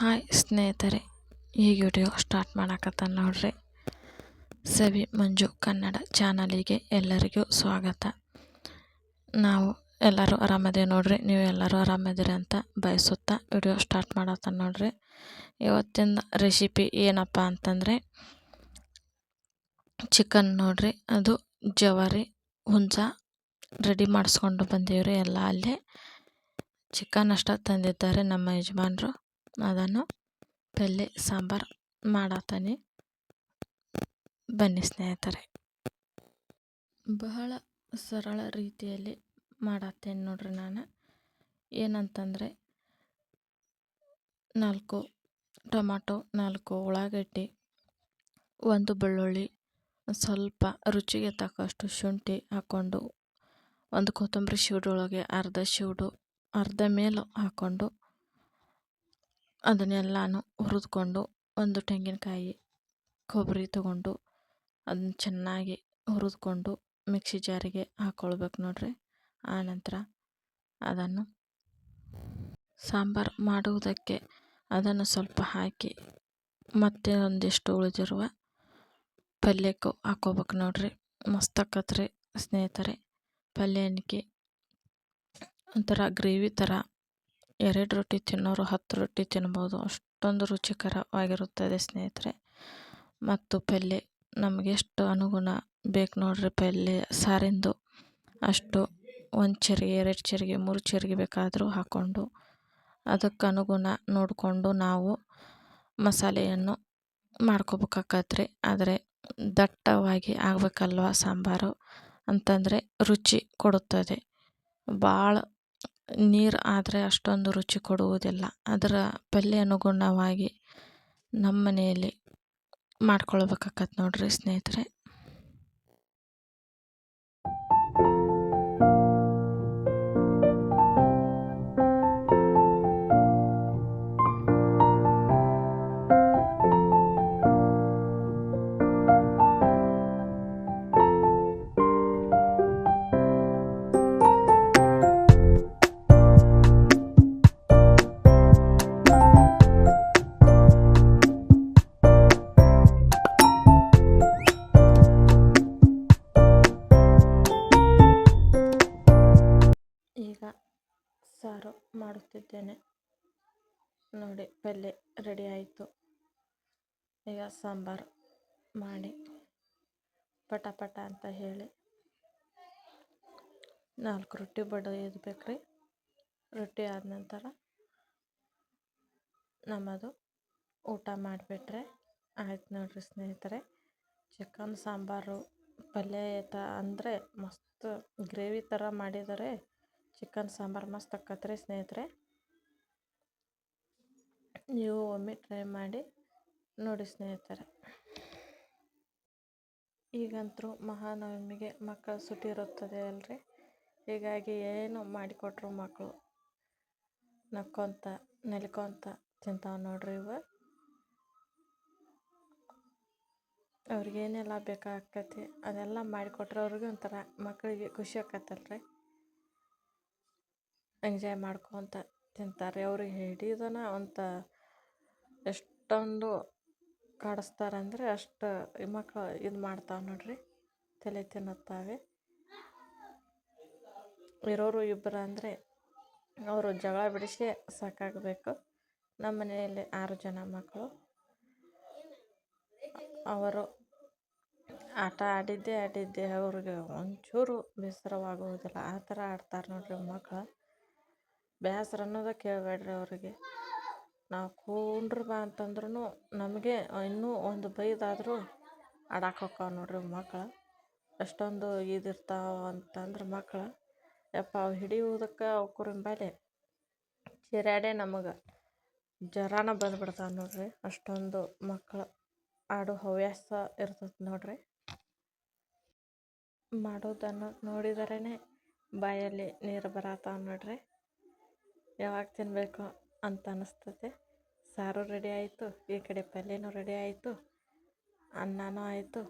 Hi ಸ್ನೇಹಿತರೆ, ಈ video start ಮಾಡಕತ್ತ ನೋಡ್ರಿ. ಸವಿ ಮಂಜು ಕನ್ನಡ ಚಾನಲಿಗೆ ಎಲ್ಲರಿಗೂ ಸ್ವಾಗತ. ನಾವು ಎಲ್ಲರೂ ಆರಾಮದೇ ನೋಡ್ರಿ. ನೀವು ಎಲ್ಲರೂ ಆರಾಮದಿರಿ ಅಂತ ಬಯಸುತ್ತಾ ವಿಡಿಯೋ ಸ್ಟಾರ್ಟ್ ಮಾಡತ್ತ ನೋಡ್ರಿ. ಇವತ್ತಿನ ರೆಸಿಪಿ ಏನಪ್ಪ ಅಂತಂದರೆ ಚಿಕನ್ ನೋಡ್ರಿ. ಅದು ಜವಾರಿ ಹುಂಜ ರೆಡಿ ಮಾಡಿಸ್ಕೊಂಡು ಬಂದೀವ್ರಿ ಎಲ್ಲ ಅಲ್ಲೇ. ಚಿಕನ್ ಅಷ್ಟ ತಂದಿದ್ದಾರೆ ನಮ್ಮ ಯಜಮಾನ್ರು. ಅದನ್ನು ಪಲ್ಯ ಸಾಂಬಾರು ಮಾಡತ್ತೀನಿ ಬನ್ನಿ ಸ್ನೇಹಿತರೆ. ಬಹಳ ಸರಳ ರೀತಿಯಲ್ಲಿ ಮಾಡತ್ತೇನೆ ನೋಡ್ರಿ ನಾನು. ಏನಂತಂದರೆ, ನಾಲ್ಕು ಟೊಮಾಟೊ, ನಾಲ್ಕು ಉಳ್ಳಾಗಡ್ಡಿ, ಒಂದು ಬೆಳ್ಳುಳ್ಳಿ, ಸ್ವಲ್ಪ ರುಚಿಗೆ ತಕ್ಕಷ್ಟು ಶುಂಠಿ ಹಾಕ್ಕೊಂಡು, ಒಂದು ಕೊತ್ತಂಬರಿ ಶಿವಡೊಳಗೆ ಅರ್ಧ ಶಿವಡು ಅರ್ಧ ಮೇಲು ಹಾಕ್ಕೊಂಡು ಅದನ್ನೆಲ್ಲನೂ ಹುರಿದುಕೊಂಡು ಒಂದು ತೆಂಗಿನಕಾಯಿ, ಕೊಬ್ಬರಿ ತೊಗೊಂಡು ಅದನ್ನ ಚೆನ್ನಾಗಿ ಹುರಿದುಕೊಂಡು ಮಿಕ್ಸಿ ಜಾರಿಗೆ ಹಾಕ್ಕೊಳ್ಬೇಕು ನೋಡ್ರಿ. ಆನಂತರ ಅದನ್ನು ಸಾಂಬಾರು ಮಾಡುವುದಕ್ಕೆ ಅದನ್ನು ಸ್ವಲ್ಪ ಹಾಕಿ ಮತ್ತೆ ಒಂದಿಷ್ಟು ಉಳಿದಿರುವ ಪಲ್ಯಕ್ಕೂ ಹಾಕ್ಕೋಬೇಕು ನೋಡ್ರಿ. ಮಸ್ತ್ ಆಕತ್ರಿ ಸ್ನೇಹಿತರೆ, ಪಲ್ಯ ಒಂಥರ ಗ್ರೇವಿ ಥರ ಎರಡು ರೊಟ್ಟಿ ತಿನ್ನೋರು ಹತ್ತು ರೊಟ್ಟಿ ತಿನ್ಬೋದು. ಅಷ್ಟೊಂದು ರುಚಿಕರವಾಗಿರುತ್ತದೆ ಸ್ನೇಹಿತರೆ. ಮತ್ತು ಪಲ್ಯ ನಮಗೆ ಎಷ್ಟು ಅನುಗುಣ ಬೇಕು ನೋಡ್ರಿ ಪಲ್ಯ ಸಾರಿಂದು. ಅಷ್ಟು ಒಂದು ಚರಿಗೆ, ಎರಡು ಚರಿಗೆ, ಮೂರು ಚರಿಗೆ ಬೇಕಾದರೂ ಹಾಕ್ಕೊಂಡು ಅದಕ್ಕೆ ಅನುಗುಣ ನೋಡಿಕೊಂಡು ನಾವು ಮಸಾಲೆಯನ್ನು ಮಾಡ್ಕೋಬೇಕಾಕತ್ರಿ ಆದರೆ ದಟ್ಟವಾಗಿ ಆಗಬೇಕಲ್ವ ಸಾಂಬಾರು ಅಂತಂದರೆ ರುಚಿ ಕೊಡುತ್ತದೆ. ಭಾಳ ನೀರು ಆದರೆ ಅಷ್ಟೊಂದು ರುಚಿ ಕೊಡುವುದಿಲ್ಲ. ಅದರ ಪಲ್ಯ ಅನುಗುಣವಾಗಿ ನಮ್ಮ ಮನೆಯಲ್ಲಿ ಮಾಡ್ಕೊಳ್ಬೇಕಾಕತ್ತೆ ನೋಡಿರಿ ಸ್ನೇಹಿತರೆ. ಮಾಡುತ್ತಿದ್ದೇನೆ ನೋಡಿ ಪಲ್ಯ ರೆಡಿ ಆಯಿತು. ಈಗ ಸಾಂಬಾರು ಮಾಡಿ ಪಟ ಪಟ ಅಂತ ಹೇಳಿ ನಾಲ್ಕು ರೊಟ್ಟಿ ಬಡಿಯೋದು ಬೇಕ್ರಿ ರೊಟ್ಟಿ ಆದ ನಂತರ ನಮ್ಮದು ಊಟ ಮಾಡಿಬಿಟ್ರೆ ಆಯ್ತು ನೋಡಿರಿ ಸ್ನೇಹಿತರೆ. ಚಿಕನ್, ಸಾಂಬಾರು ಪಲ್ಯ ತ ಅಂದರೆ ಮಸ್ತ್ ಗ್ರೇವಿ ಥರ ಮಾಡಿದರೆ. ಚಿಕನ್ ಸಾಂಬಾರು ಮಸ್ತ್ ಆಕತ್ರಿ ಸ್ನೇಹಿತರೆ ನೀವು ಒಮ್ಮೆ ಟ್ರೈ ಮಾಡಿ ನೋಡಿ ಸ್ನೇಹಿತರೆ ಈಗಂತೂ ಮಹಾನವಮಿಗೆ ಮಕ್ಕಳ ಸುಟಿ ಇರುತ್ತದೆ ಅಲ್ರಿ ಹೀಗಾಗಿ ಏನು ಮಾಡಿಕೊಟ್ರು ಮಕ್ಕಳು ನಕ್ಕೊಂತ ನೆಲ್ಕೊಂತ ತಿಂತಾವೆ ನೋಡ್ರಿ ಇವು ಅವ್ರಿಗೇನೆಲ್ಲ ಬೇಕಾಗತ್ತೆ ಅದೆಲ್ಲ ಮಾಡಿಕೊಟ್ರೆ ಅವ್ರಿಗೆ ಒಂಥರ ಮಕ್ಕಳಿಗೆ ಖುಷಿ ಆಕತ್ತಲ್ರಿ. ಎಂಜಾಯ್ ಮಾಡ್ಕೊತ ತಿಂತಾರೆ. ಅವ್ರಿಗೆ ಹಿಡಿದನ ಅಂತ ಎಷ್ಟೊಂದು ಕಾಡಿಸ್ತಾರಂದ್ರೆ ಅಷ್ಟು ಈ ಇದು ಮಾಡ್ತಾವೆ ನೋಡಿರಿ, ತಲೆ ತಿನ್ನುತ್ತಾವೆ. ಇರೋರು ಇಬ್ಬರು ಅಂದರೆ ಅವರು ಜಗಳ ಬಿಡಿಸಿ ಸಾಕಾಗಬೇಕು. ನಮ್ಮ ಮನೆಯಲ್ಲಿ ಆರು ಜನ ಮಕ್ಕಳು ಅವರು ಆಟ ಆಡಿದ್ದೇ ಆಡಿದ್ದೆ ಅವ್ರಿಗೆ ಒಂಚೂರು ಬೇಸರವಾಗುವುದಿಲ್ಲ. ಆ ಥರ ಆಡ್ತಾರೆ ನೋಡ್ರಿ ಮಕ್ಕಳು ಬೇಸ್ರ ಅನ್ನೋದೇ ಕೇಳಬೇಡ್ರಿ ಅವರಿಗೆ. ನಾವು ಕೂಂಡ್ರು ಬಾ ಅಂತಂದ್ರೂ ನಮಗೆ ಇನ್ನೂ ಒಂದು ಬೈದಾದರೂ ಆಡಕ್ಕೆ ಹೋಕ್ಕಾವೆ ನೋಡ್ರಿ ಮಕ್ಳು. ಎಷ್ಟೊಂದು ಇದಿರ್ತಾವೆ ಅಂತಂದ್ರೆ ಮಕ್ಳು. ಯಪ್ಪ ಅವು ಹಿಡಿಯುವುದಕ್ಕೆ ಅವ್ಕುರಿನ ಚಿರ್ಯಾಡೆ ನಮಗೆ ಜ್ವರನ ಬಂದ್ಬಿಡ್ತಾವೆ ನೋಡ್ರಿ. ಅಷ್ಟೊಂದು ಮಕ್ಕಳು ಆಡೋ ಹವ್ಯಾಸ ಇರ್ತದೆ ನೋಡಿರಿ. ಮಾಡೋದನ್ನು ನೋಡಿದರೇ ಬಾಯಲ್ಲಿ ನೀರು ಬರತ್ತಾವೆ ನೋಡ್ರಿ. ಯಾವಾಗ ತಿನ್ನಬೇಕು ಅಂತ ಅನ್ನಿಸ್ತದೆ ಸಾರು ರೆಡಿ ಆಯಿತು, ಈ ಕಡೆ ಪಲ್ಯನೂ ರೆಡಿ ಆಯಿತು, ಅನ್ನನೂ ಆಯಿತು.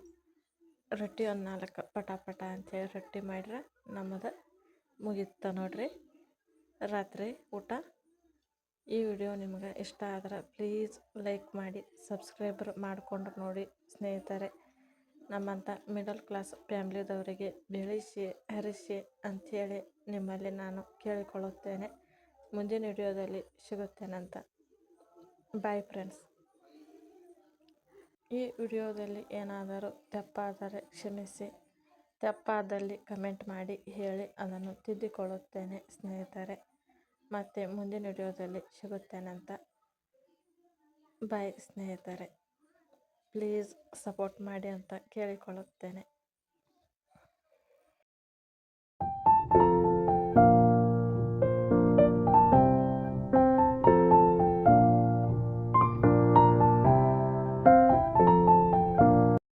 ರೊಟ್ಟಿ ಒಂದು ನಾಲ್ಕು ಪಟ ಪಟ ಅಂಥೇಳಿ ರೊಟ್ಟಿ ಮಾಡ್ರೆ, ನಮ್ಮದು ಮುಗೀತು ನೋಡಿರಿ. ರಾತ್ರಿ ಊಟ. ಈ ವಿಡಿಯೋ ನಿಮ್ಗೆ ಇಷ್ಟ ಆದ್ರೆ ಪ್ಲೀಸ್ ಲೈಕ್ ಮಾಡಿ ಸಬ್ಸ್ಕ್ರೈಬರ್ ಮಾಡಿಕೊಂಡು ನೋಡಿ ಸ್ನೇಹಿತರೆ. ನಮ್ಮಂಥ ಮಿಡಲ್ ಕ್ಲಾಸ್ ಫ್ಯಾಮ್ಲಿದವರಿಗೆ ಬೆಳೆಸಿ ಹರಿಸಿ ಅಂಥೇಳಿ ನಿಮ್ಮಲ್ಲಿ ನಾನು ಕೇಳಿಕೊಳ್ಳುತ್ತೇನೆ ಮುಂದಿನ ವಿಡಿಯೋದಲ್ಲಿ ಸಿಗುತ್ತೇನಂತ. ಬಾಯ್ ಫ್ರೆಂಡ್ಸ್ ಈ ವಿಡಿಯೋದಲ್ಲಿ ಏನಾದರೂ ತಪ್ಪಾದರೆ ಕ್ಷಮಿಸಿ. ತಪ್ಪಾದಲ್ಲಿ ಕಮೆಂಟ್ ಮಾಡಿ, ಹೇಳಿ ಅದನ್ನು ತಿದ್ದಿಕೊಳ್ಳುತ್ತೇನೆ ಸ್ನೇಹಿತರೆ. ಮತ್ತು ಮುಂದಿನ ವಿಡಿಯೋದಲ್ಲಿ ಸಿಗುತ್ತೇನಂತ. ಬಾಯ್ ಸ್ನೇಹಿತರೆ. ಪ್ಲೀಸ್ ಸಪೋರ್ಟ್ ಮಾಡಿ ಅಂತ ಕೇಳಿಕೊಳ್ಳುತ್ತೇನೆ.